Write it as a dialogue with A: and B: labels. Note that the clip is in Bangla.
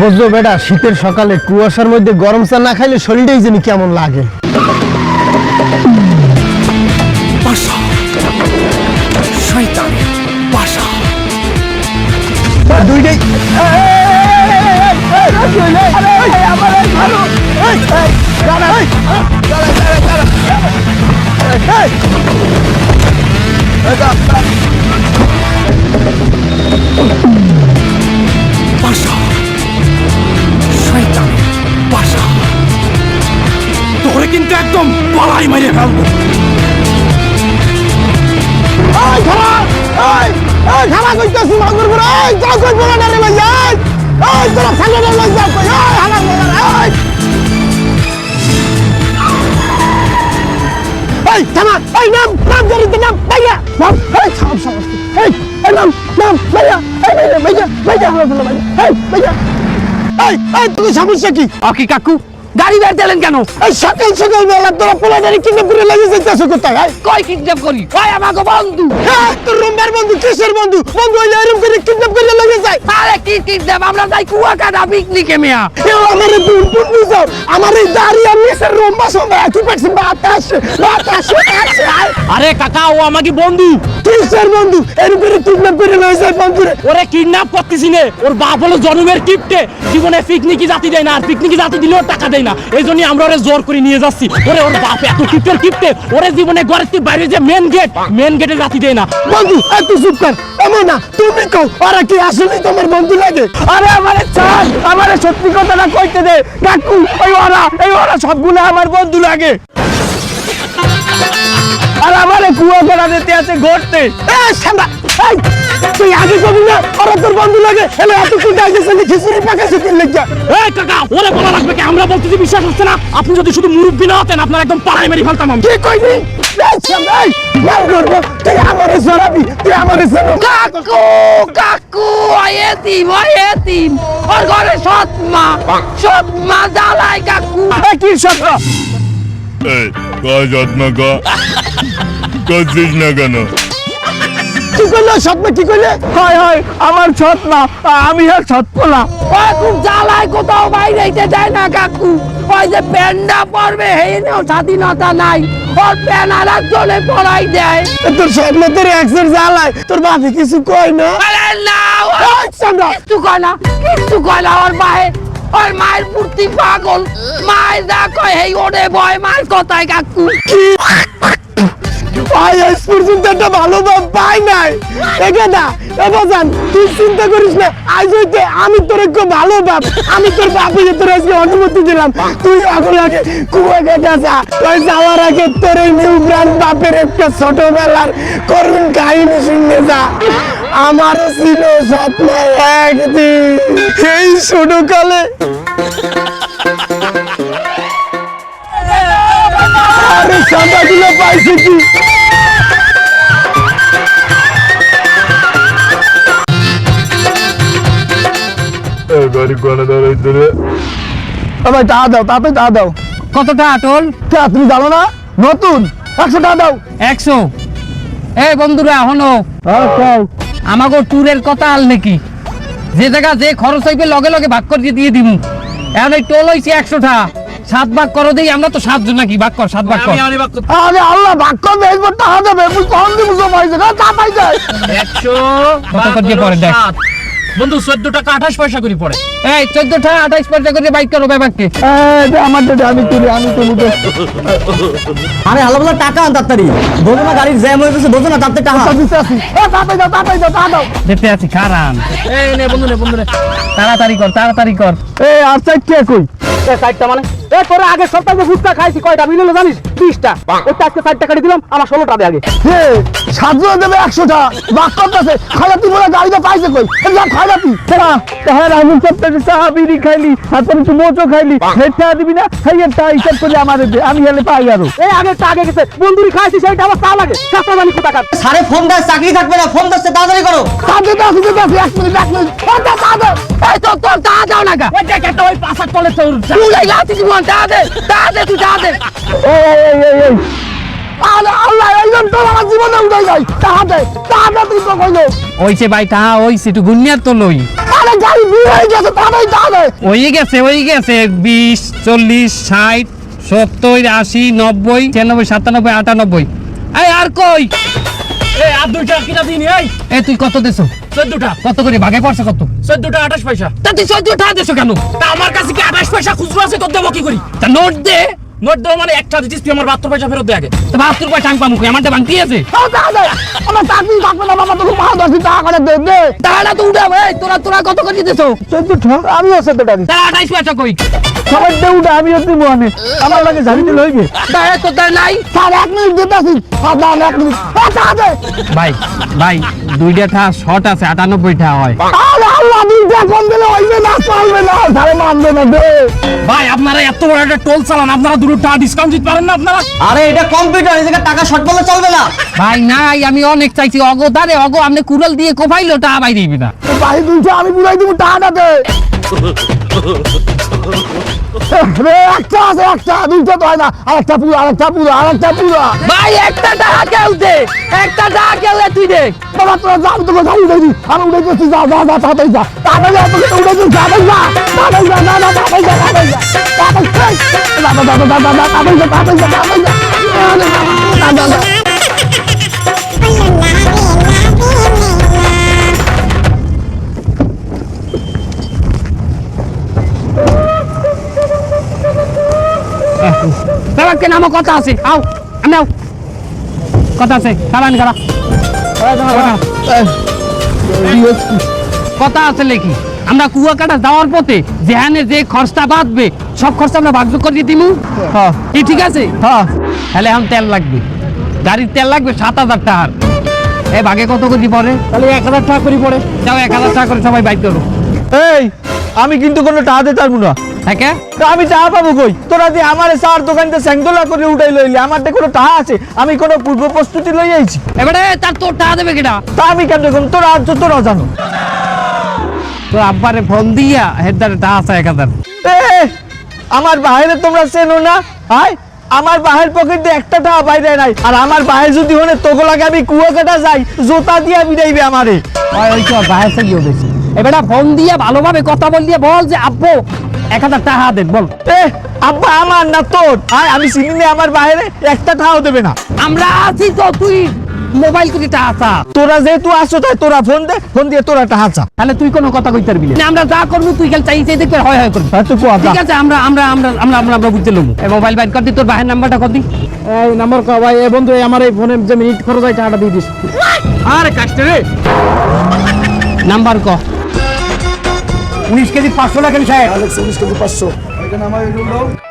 A: বুঝলো বেটা শীতের সকালে কুয়াশার মধ্যে গরম চা না খাইলে শরীরটাই জানি কেমন লাগে। দুইটাই
B: বাসা। পালাই মেরে ফেলব
A: খানা করতেছি মাগুর করে এই যা করব না রে ভাই এই এই তোরা খানা রে ভাই যা কই, এই, হালা এই। তুমি সমস্যা কি
B: কাকু? গাড়ি বের দিলেন কেন?
A: এই সকাল সকাল বেলা তোরা পোলাদারি কিনে পুরে লাগে যাইতেছ কোথায় এই?
B: কই কিডন্যাপ করি? কই আমাকে বন্ধু?
A: হ্যাঁ তোর রুমবার বন্ধু কিসের বন্ধু? বন্ধু হইলে এরকম করে কিডন্যাপ করে লাগে যায়
B: আরে কি কিডন্যাপ? আমরা যাই কুয়াকাটা পিকনিকে মিয়া।
A: এও আমার বুন বুন বুঝাও আমার এই দাড়ি আর নিচের রুম্বা সব একই পাচ্ছি বাতাস বাতাস আছে
B: আরে কাকা ও আমাকে বন্ধু।
A: কিসের বন্ধু? এরকম করে কিডন্যাপ করে লয়ে যায় বন্ধুরে
B: ওরে কিডন্যাপ করতেছি নে। ওর বাপ হলো জন্মের কিপটে। জীবনে পিকনিকি জাতি দেয় না আর পিকনিকি জাতি দিলেও টাকা দেয় না। এই জন্য আমরা ওরে জোর করে নিয়ে যাচ্ছি। ওরে ওর বাপ এত কিপটের কিপটে ওরে জীবনে ঘরের বাইরে যে মেন গেট মেন গেটে জাতি দেয় না।
A: বন্ধু, একটু চুপ কর। এমন না, তুমি কও, ওরা কি আসলে তোমার বন্ধু লাগে?
B: আরে আমারে চান আমারে সত্যি কথাটা কইতে দে। কাকু, ওই ওরা, এই ওরা সবগুলো আমার বন্ধু লাগে। আর আমারে কুয়া করা দিতে আছে ঘটতে
A: তুই আগে কবি না? তোর বন্ধু লাগে। এলে এত কুটা গেছে খিচুড়ি পাকাছে তিন লেগে
B: কাকা, ওরে বলা বলতেছি বিশ্বাস হচ্ছে না। আপনি যদি শুধু মুরব্বি না হতেন আপনার একদম পাড়ায় মেরে ফেলতাম আমি।
A: কি কইনি
B: কাকু কাকু ওর ঘরে সৎ মা সৎ মা জ্বালায় কাকু।
A: কি
C: এই যত্ন না কেন?
A: কি কইলো স্বপ্ন কি কইলে
B: হয় হয় আমার সৎ মা আমি আর সৎ পোলা খুব জ্বালায় কোথাও বাইরে যায় না কাকু। ওই যে প্যান্ডা পড়বে হেনেও স্বাধীনতা নাই। ওর প্যান আর একজনে পড়াই দেয়।
A: তোর স্বপ্ন তোর একশোর জ্বালায় তোর বাপে কিছু কই না?
B: আরে না কিচ্ছু কয় না কিচ্ছু কয় না ওর মায়ের ওর মায়ের মূর্তি পাগল। মায়ের যা কয় হেই ওরে ভয় মায়ের কথায় কাকু।
A: ভাই আজ পর্যন্ত একটা ভালো বাপ পাই নাই। একে না এবার তুই চিন্তা করিস না, আজ হইতে আমি তোর একটু ভালো বাপ। আমি তোর বাপে যে তোর আজকে অনুমতি দিলাম, তুই এখন আগে কুয়া কেটে যা। তুই যাওয়ার আগে তোর এই নিউ ব্র্যান্ড বাপের একটা ছোটবেলার করুণ কাহিনী শুনে যা। আমারও ছিল স্বপ্ন একদিন। এই ছোটকালে। আরে, সাদাগুলো পাইছে কি?
C: গাড়ি কোনে দাঁড়াইতে রে
A: ভাই টাকা দাও তাতে টাকা দাও।
B: কতটা আটল?
A: কে তুমি জানো না? নতুন। একশো টাকা দাও।
B: একশো? এই বন্ধুরা হনো আমাকে ট্যুরের কথা আল নাকি? যে জায়গা যে খরচ হইবে লগে লগে ভাগ করে দিয়ে দিমু। এখন এই টোল হইছে একশো টাকা সাত ভাগ করো দেই আমরা তো সাতজন নাকি? ভাগ কর সাত ভাগ কর।
A: আরে আল্লাহ ভাগ টাকা দেবে মুই কম দিব সব পাইছে না তা পাইছে
D: একশো
B: কত করে পরে দেখ।
D: বন্ধু চোদ্দ টাকা আঠাশ পয়সা করে পড়ে
B: এই চোদ্দ টাকা আঠাইশ পয়সা করে বাইক করো ব্যাপারকে
A: আমার দাদা আমি তুলি আমি তুলি
E: আরে হালো বলো টাকা আন তাড়াতাড়ি। বোঝো না গাড়ির জ্যাম হয়ে গেছে বোঝো না তাড়াতাড়ি টাকা।
A: দিতে আসি। এ তাতে দাও তাতে দাও তা দাও।
B: দেখতে আছি খারান
D: এই নে বন্ধু নে বন্ধু নে।
B: তাড়াতাড়ি কর তাড়াতাড়ি কর।
A: এ আর সাইড কে কই?
D: ষাটটা মানে? এ তোরা আগে সপ্তাহে ফুচকা খাইছি কয়টা? বিল জানিস? বিশটা। ওটা আজকে ষাট টাকা দিলাম আমার ষোলোটা দে আগে।
A: হে! সাতজন দেবে একশো টাকা ভাগ করতেছে। খালাতি বলে গাড়িটা পাইছে কই? যা খালাতি
B: তেরা তাহার আমি সপ্তাহে চা বিড়ি খাইলি হাতের একটু মোচো খাইলি। সেটা দিবি না? সেই টা হিসাব করে আমার দে আমি হেলে পাই আরও।
D: এই আগে আগে গেছে। বন্ধুরি খাইছি সেইটা আমার চা লাগে। চারটা জানি কোথাকার।
E: সারে ফোন দেয় চাকরি থাকবে না। ফোন দিচ্ছে তাড়াতাড়ি করো।
A: দাও দিতে দাও এক মিনিট এক মিনিট। ও দাও দাও
B: এই তো তোর তা দাও না গা।
D: ওই দেখ একটা ওই পাশার তলে তোর
B: তুই লাঠি জীবন তা দে তা দে তুই তা দে।
A: এই এই এই এই এই। আল্লাহ আল্লাহ এইজন তোর আমার জীবনে উঠাই যায় টাকা দে টাকা তুই তো কইলো।
B: ওইছে ভাই তা ওইছে একটু গুনিয়ার তো লই।
A: আরে গাড়ি বিয়ে হয়ে গেছে তাড়াতাড়ি তাড়াতাড়ি
B: ওই গেছে ওই গেছে বিশ চল্লিশ ষাট সত্তর আশি নব্বই ছিয়ানব্বই সাতানব্বই আটানব্বই। এই আর কই?
D: এই আর দুইটা কিনা দিন এই।
B: এ তুই কত দেছো?
D: চোদ্দটা।
B: কত করে ভাগে পড়ছে কত?
D: চোদ্দটা আঠাশ পয়সা।
B: তা তুই চোদ্দ টাকা দেছো কেন?
D: তা আমার কাছে কি আঠাশ পয়সা খুচরো আছে তোর দেবো কি করি?
B: তা নোট দে।
D: নোট দেবো মানে একটা দিচ্ছিস তুই আমার বাহাত্তর পয়সা ফেরত দে আগে
B: তা বাহাত্তর পয়সা টাং পামু আমারটা ভাঙতি আছে
A: আমার চাকরি থাকবে না বাবা দশ টাকা করে দে দে
B: তাহলে তো উঠা ভাই তোরা তোরা কত করে দিতেছো
A: আমিও দিচ্ছি
B: তাহলে আঠাইশ পয়সা কই
A: দে উঠে আমিও দিব অনেক আমার লাগে ঝাড়ি দিলে হইবে
B: তা এ তো তাই নাই
A: স্যার এক মিনিট এক মিনিট
B: ভাই ভাই দুইটা ঠা শর্ট আছে আটানব্বই ঠা হয়
A: আরে আল্লাহ কম দিলে হইবে না চলবে না স্যারে মানবে না দে
D: ভাই আপনারা এত বড় একটা টোল চালান আপনারা দুটো টাকা ডিসকাউন্ট দিতে পারেন না আপনারা?
E: আরে এটা কম্পিউটার এই জায়গায় টাকা শর্ট বললে চলবে না।
B: ভাই নাই আমি অনেক চাইছি অগো দারে অগো আপনি কুড়াল দিয়ে কোপাইলো টা বাই দিবি না।
A: ভাই দুইটা আমি বুঝাই দিব টাকাটা দে। একটা আছে একটা দুইটা তো হয় না। আরেকটা পুরো আরেকটা পুরো আরেকটা পুরো।
B: ভাই একটা টাকা কেউ দে একটা টাকা কেউ দে তুই দে
A: বাবা তোরা যা আমি তোকে গাড়ি উঠাই দিই। আমি উঠে গেছি যা যা যা তাড়াতাড়ি যা। তাড়াতাড়ি যা তোকে উঠে গেছি তাড়াতাড়ি যা। তাড়াতাড়ি যা না না তাড়াতাড়ি যা তাড়াতাড়ি যা। তাড়াতাড়ি যা যা যা তাড়াতাড়ি যা তাড়াতাড়ি যা তাড়াতাড়ি যা।
B: বাবাকে নামো কথা আছে। আও আমি আও। কথা আছে খারান খারা কথা আছে লেখি। আমরা কুয়াকাটা যাওয়ার পথে যেখানে যে খরচটা বাঁধবে সব খরচ আমরা ভাগযোগ করে দিমু? কি ঠিক আছে?
A: হ্যাঁ।
B: তাহলে এখন তেল লাগবে। গাড়ির তেল লাগবে সাত হাজার টাকার। এ ভাগে কত কেজি পরে
A: তাহলে এক হাজার টাকা করে পড়ে।
B: যাও এক হাজার টাকা করে সবাই বাইক করো।
A: এই আমি কিন্তু কোনো টাকা দিতে পারব না।
B: হ্যাঁ
A: আমি টাকা পাবো কই? তোরা যে আমার চার দোকানতে স্যাংদোলা করে উঠাই লইলি আমার কোনো টাকা আছে? আমি কোনো পূর্ব প্রস্তুতি লই আইছি।
B: এবারে তার তোর টাকা দেবে কেটা
A: তা আমি কেন দেখুন তোরা আজ তোরা জানো।
B: তোর আব্বারে ফোন দিয়া হেদারে টাকা আছে এক হাজার।
A: এ আমার বাইরে তোমরা চেনো না? হাই আমার বাহের পকেটে একটা টাকা বাইরে নাই। আর আমার বাহে যদি হনে তোকে লাগে আমি কুয়াকাটা যাই জোতা দিয়া বিদাইবে আমারে।
B: ওই তো বাইরে থেকে বেশি এবারে ফোন দিয়ে ভালোভাবে কথা বল দিয়ে বল যে আব্বু এক হাজার টাকা দেন বল।
A: আব্বা আমার না তোর। হাই আমি চিনি আমার বাইরে একটা টাকাও দেবে না।
B: আমরা আছি তো তুই মোবাইল করে টাকা
A: তোরা যেহেতু আসো তাই তোরা ফোন দে ফোন দিয়ে তোরা টাকা চা।
B: তাহলে তুই কোনো কথা কইতে পারবি না। আমরা যা করব তুই খালি চাই চাই দেখবে হয় হয় করবি।
A: হ্যাঁ, তুই যা।
B: ঠিক আছে আমরা আমরা আমরা আমরা আমরা আমরা বুঝতে লমু এই মোবাইল বাইর কর দি তোর বাহের নাম্বারটা কর দি।
A: এই নাম্বার ক ভাই এ বন্ধু এই আমার এই ফোনে যে মিনিট খরচ হয় টাকাটা দিয়ে দিস।
B: আরে কাস্টে রে! নাম্বার ক।
A: উনিশ কেজি পাঁচশো
F: লাগেন স্যার উনিশ কেজি পাঁচশো। আমার